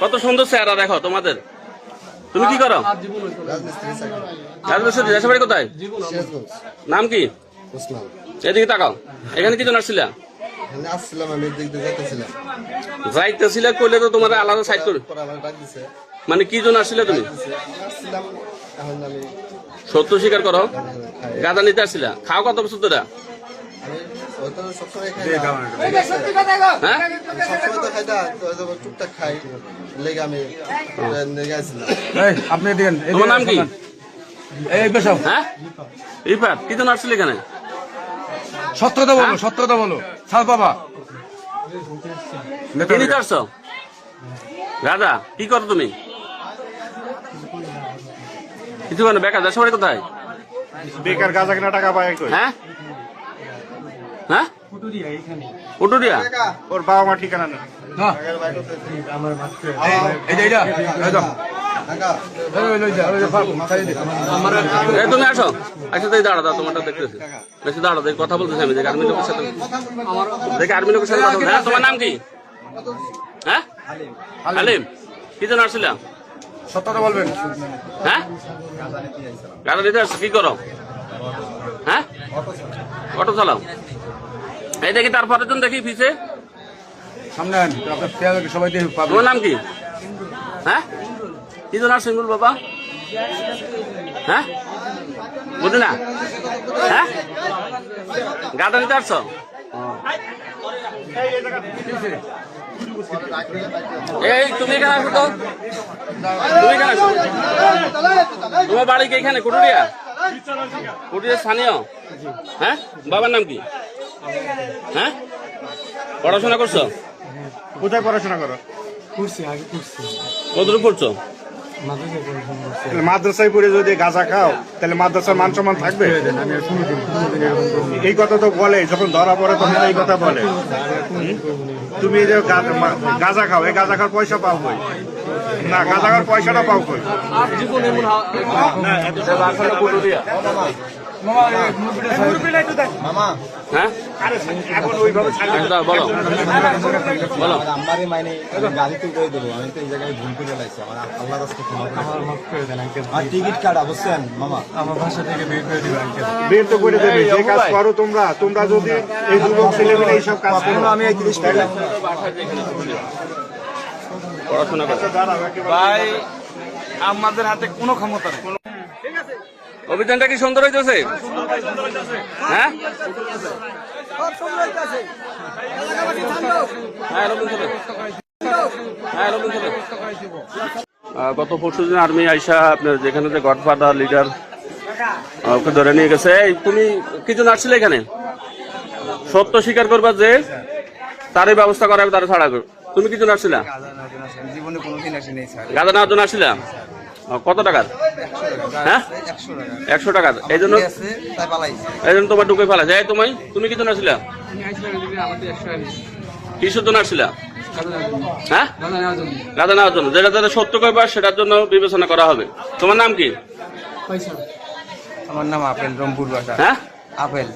কত সুন্দর চেহারা দেখো তোমাদের। তুমি কি করো? রাজমিস্ত্রি দেশের বাড়ি কোথায়? নাম কি? এদিকে তাকাও। এখানে কি জন আসছিলা? যাইতেছিল কইলে তো তোমার আলাদা সাইড করে। মানে কি জন আসছিলে তুমি? সত্য স্বীকার করো। গাঁদা নিতে আসছিলা। খাও কত বছর না। হ্যাঁ? লেগে আমি এই, আপনি দিন তোমার নাম কি? এই বেশ হ্যাঁ? ইফাত কি জন আসছিলে এখানে? সত্য কথা বলো সত্য কথা বলো। ছাড় বাবা। কি নিতে। আসছো গাঁদা কি করো তুমি? কিছু মানে বেকার বাড়ি কোথায়? বেকার গাঁজা কিনা টাকা পায় হ্যাঁ? হ্যাঁ? উটুরিয়া ওর বাবা মা ঠিকানা না। তুমি আসো। আচ্ছা তাই দাঁড়া দাও তোমারটা দেখতেছি। বেশি দাঁড়া কথা বলতেছি আমি দেখি আর্মি লোকের সাথে। দেখি আর্মি লোকের সাথে কথা হ্যাঁ তোমার নাম কি? হ্যাঁ? হালিম। কি জন আসছিলাম বলবেন। হ্যাঁ? গাড়ি নিতে আসছো কি করো? হ্যাঁ? অটো চালাও। এই দেখি তারপরে জন দেখি পিছে সামনে আপনার পেয়ারকে সবাই দিয়ে পাবে। তোমার নাম কি? হ্যাঁ? কি জন আসছেন বল বাবা? হ্যাঁ? বুঝলি না? হ্যাঁ? নিতে আসছো? এই তুমি এখানে আসো তো। তুমি এখানে আসো। তোমার বাড়ি কি এখানে? কুটুরিয়া? কুটুরিয়া স্থানীয়? হ্যাঁ? বাবার নাম কি? হ্যাঁ? পড়াশোনা করছ? কোথায় পড়াশোনা করো? কতটুকু পড়ছো। তাহলে মাদ্রাসায় পড়ে যদি গাঁজা খাও তাহলে মাদ্রাসার মান সম্মান থাকবে? এই কথা তো বলে যখন ধরা পড়ে তখন এই কথা বলে। তুমি যে গাঁজা খাও এই গাঁজা খাওয়ার পয়সা পাও না পয়সাটা পাও কই? না, এত- কুটুরিয়া হ্যাঁ এখন ওইভাবে ছাড়লে দাও, বলো বলো আমারে মানে গাড়ি তো করে দেবো আমি তো এই জায়গায় ভুল করে লাইছি আমার আল্লাহ রাস্তা ক্ষমা করে আমার মাফ করে দেন আঙ্কেল আর টিকিট কাটা বুঝছেন মামা আমার ভাষা থেকে বের করে দিবেন বের তো করে দেবে যে কাজ করো তোমরা তোমরা যদি এই যুবক ছেলেমেয়ে এইসব কাজ করো। আমি এই তিরিশ টাকা পড়াশোনা দাঁড়াও একেবারে ভাই আমাদের হাতে কোনো ক্ষমতা নেই। অভিযানটা কি সুন্দর হইতেছে? হ্যাঁ গত পরশু দিন আর্মি আইসা আপনার যেখানে যে গডফাদার লিডার ওকে ধরে নিয়ে গেছে। এই তুমি কিছু আসছিলে এখানে? সত্য স্বীকার করবা যে তারই ব্যবস্থা করা হবে তারা ছাড়া তুমি কিছু আসছিলা জীবনে কোনোদিন আসি নাই স্যার। গাঁদা নেওয়ার জন্য আসছিলা কত টাকার? হ্যাঁ? একশো টাকার। এই জন্য? এই জন্য তোমার ঢুকে ফেলা। যায় তুমি তুমি কি জন্য আসছিলা কিসের জন্য আসছিলা হ্যাঁ? গাঁদা নেওয়ার জন্য। যেটা যেটা সত্য করবা সেটার জন্য বিবেচনা করা হবে। তোমার নাম কি? আমার নাম আপেল রংপুর বাসা। হ্যাঁ? আপেল।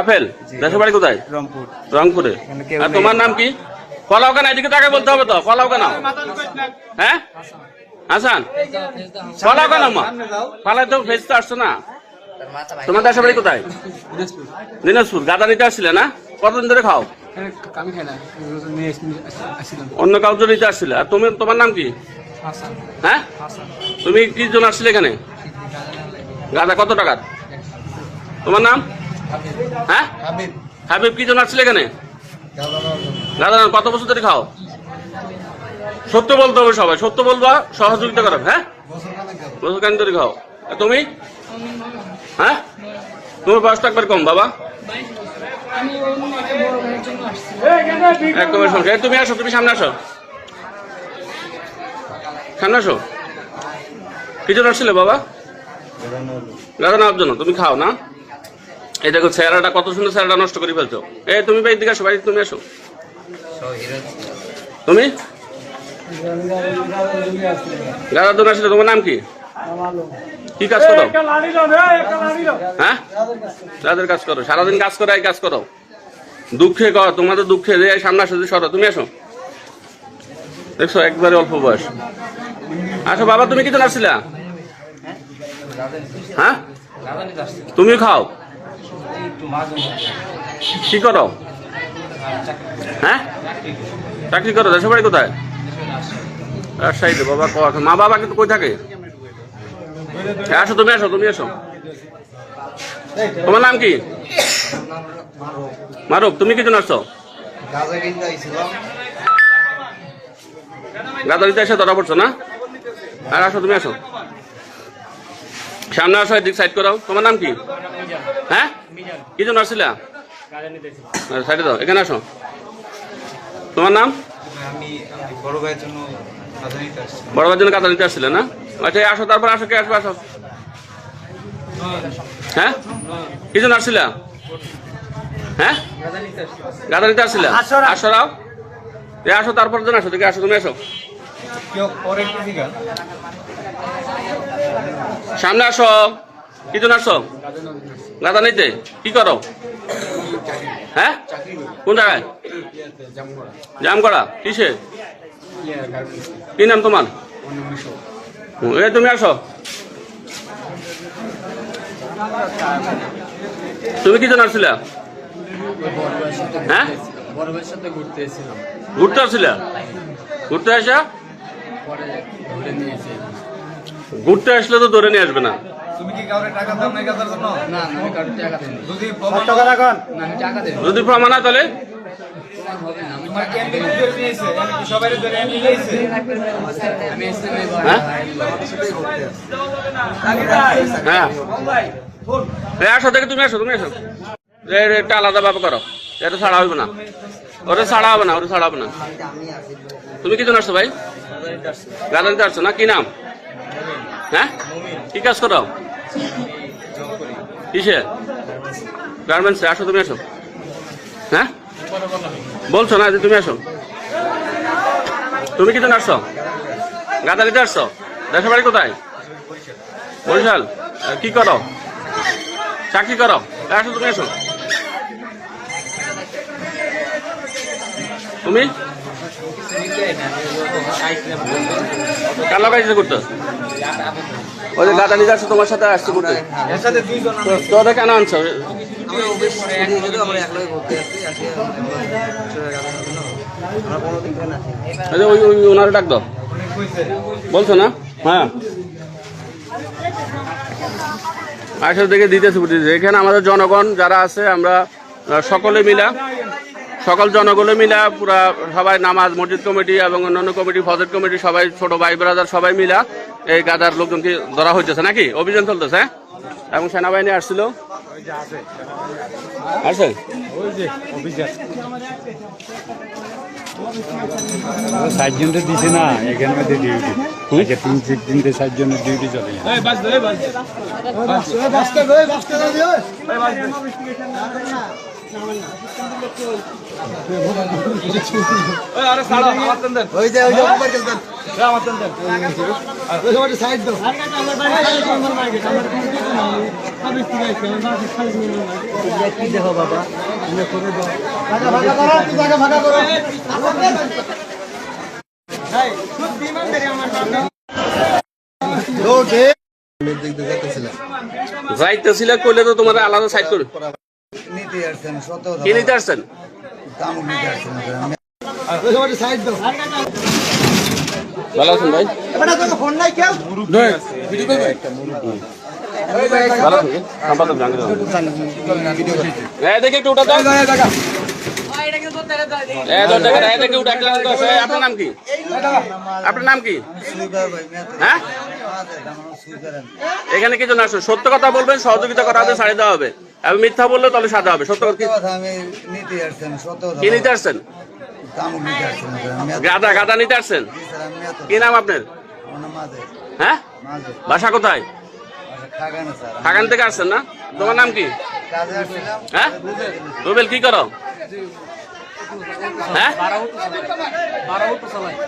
আপেল? দেশের বাড়ি কোথায়? রংপুর। রংপুরে। আর তোমার নাম কি? ফলাও কেন? এদিকে তাকে বলতে হবে তো। ফলাও কেন? হ্যাঁ? হাসান? ফলাও কেন, মা? ফালাই তো ফেসতে আসছো না? তোমার দেশের বাড়ি কোথায়? দিনাজপুর। গাদা নিতে আসছিলে না? কতদিন ধরে খাও? অন্য কাউকে নিতে আসছিলে? আর তুমি, তোমার নাম কি? হ্যাঁ? তুমি কি জন্য আসছিলে এখানে? গাদা কত টাকার? তোমার নাম? হ্যাঁ? হাবিব, কি জন্য আসছিলে এখানে? দাদা, কত বছর ধরে খাও? সত্য বলতে হবে সবাই। সত্য বলবা, সহযোগিতা করো হ্যাঁ? বছর কান ধরে খাও। তুমি? হ্যাঁ? তোমার বয়সটা একবার কম, বাবা। আমি অন্য একটা বড় ভাইয়ের জন্য আসছি একদম সংখ্যা তুমি আসো, তুমি সামনে আসো। সামনে আসো। কিছু আসছিলে, বাবা? দাদা নেওয়ার জন্য তুমি খাও, না? এই দেখো চেহারাটা কত সুন্দর চেহারাটা নষ্ট করে ফেলছো। এই, তুমি বাড়ির দিকে আসো বাড়িতে তুমি আসো। তুমি? দাদা তুমি আসলে তোমার নাম কি? কি কাজ করো? হ্যাঁ? দাদার কাজ করো সারাদিন কাজ করো এই কাজ করো। দুঃখে কর তোমাদের দুঃখে যে সামনে আসো যে সরো। তুমি আসো দেখছ একবারে অল্প বয়স। আসো বাবা তুমি কিছু আসছিলা হ্যাঁ? তুমি খাও। কি করো? হ্যাঁ? চাকরি করো দেশের বাড়ি কোথায়? রাজশাহীতে বাবা ক মা বাবা কিন্তু কই থাকে? হ্যাঁ, আসো তুমি আসো তুমি আসো। তোমার নাম কি? মারুফ তুমি কি জন্য আসছো? কিনতে আইছিলাম এসে ধরা পড়ছো না? আর আসো তুমি আসো। সামনে আসো এদিক সাইড করাও। তোমার নাম কি? হ্যাঁ? কি জন্য আসছিলা? সাইডে দাও এখানে আসো। তোমার নাম? আমি আমি বড় ভাইয়ের জন্য নিতে নিতে আসছিলে না? আচ্ছা আসো তারপর আসো কে আসবে আসো। হ্যাঁ? কি জন্য আসছিলা? হ্যাঁ? গাদা নিতে আসছিলা? আসো রাও। এ আসো তারপর জন আসো দেখে আসো তুমি আসো। সামনে আসো। কি জন্য আসো? গাদা নিতে? কি করো? হ্যাঁ? কোন জায়গায়? জাম করা কিসে? কি নাম তোমার? এ তুমি আসো। তুমি কি জন্য আসছিলা? হ্যাঁ? ঘুরতে আসছিলা? ঘুরতে আসা? ঘুরতে আসলে তো ধরে নিয়ে আসবে না। কাউরে টাকা দাও না এই জন্য না আমি কারোর টাকা দেন যদি টাকা রাখুন। না আমি টাকা দেন যদি প্রমাণ হয় তাহলে? হ্যাঁ? হ্যাঁ। আসো দেখে তুমি আসো তুমি আসো। এটা আলাদা ভাবে করো। এটা ছাড়া হবে না। ওটা ছাড়া হবে না ওটা ছাড়া হবে না। তুমি কি জন্য আসছো ভাই? গাড়ি নিতে আসছো না? কি নাম? হ্যাঁ? কি কাজ করো? কিসে? গার্মেন্টসে আসো, তুমি আসো। হ্যাঁ? বলছো না যে তুমি আসো। তুমি কি আসছো গাদা নিতে আসছো? দেশের বাড়ি কোথায়? বরিশাল। কি করো? চাকরি করো? আসো, তুমি আসো। তুমি? কার লাগাইছে করতে ওই যে গাদা নিতে আসছো তোমার সাথে আসছে করতে এর সাথে দুইজন তো তোরা কেন আনছো ওই ওই ওনার ডাক দাও। বলছো না? হ্যাঁ। আচ্ছা দেখে দিতেছি বুঝেছি এখানে আমাদের জনগণ যারা আছে, আমরা সকলে মিলা, সকল জনগণে মিলা পুরা সবাই নামাজ, মসজিদ কমিটি এবং অন্যান্য কমিটি, ফজর কমিটি, সবাই ছোট ভাই ব্রাদার সবাই মিলা এই গাদার লোকজনকে ধরা হইতেছে নাকি? অভিযান চলতেছে হ্যাঁ? এবং সেনাবাহিনী আসছিল। আসছে? দিছে না এখানে মধ্যে ডিউটি আচ্ছা তিন চলে ওই বাবা ভাগা যাইতেছিল কইলে তো তোমার আলাদা সাইড করে। কি নিতে আসছেন ভালো আছেন ভাই? ভালো সম্পাদক জাহাঙ্গীর দেখে একটু উঠা আপনার নাম কি? আপনার নাম কি? হ্যাঁ? এখানে কিছু না সত্য কথা বলবেন সহযোগিতা করা হবে ছাড়ে দেওয়া হবে। এবং মিথ্যা বললে তাহলে সাজা হবে সত্য কথা কি- আমি নিতে আসছেন কি নিতে আসছেন? দাম নিতে আসছেন গাদা গাদা নিতে আসছেন? কি নাম আপনার? হ্যাঁ? বাসা কোথায়? খাগানো থেকে আসছেন না? তোমার নাম কি? হ্যাঁ? রুবেল কি করো? হ্যাঁ?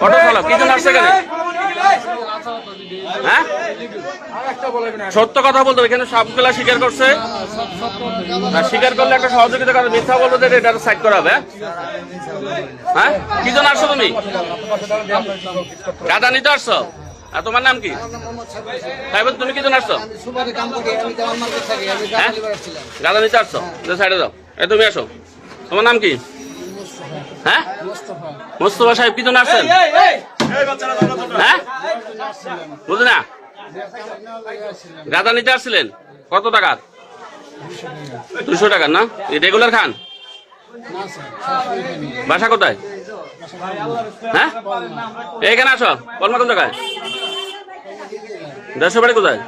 অটো চালক কি জন্য আসছে এখানে? হ্যাঁ? সত্য কথা বলতে হবে। এখানে সবগুলা স্বীকার করছে। স্বীকার করলে একটা সহযোগিতা করে। মিথ্যা বলব যে এটা সাইড করা হবে হ্যাঁ? কি জন্য আসছো তুমি? গাঁদা নিতে আসছো? আর তোমার নাম কি? বল, তুমি কি জন্য আসছো? হ্যাঁ? গাঁদা নিতে আসছো? সাইডে যাও। এই তুমি আসো। তোমার নাম কি? হ্যাঁ? মোস্তফা সাহেব কি জন্য আসছেন? হ্যাঁ? বুঝলি না? নিতে আসছিলেন? কত টাকার? দুশো টাকার না? রেগুলার খান? বাসা কোথায়? হ্যাঁ? এখানে আসো কলমা কোন জায়গায়। দেড়শো বাড়ি কোথায়?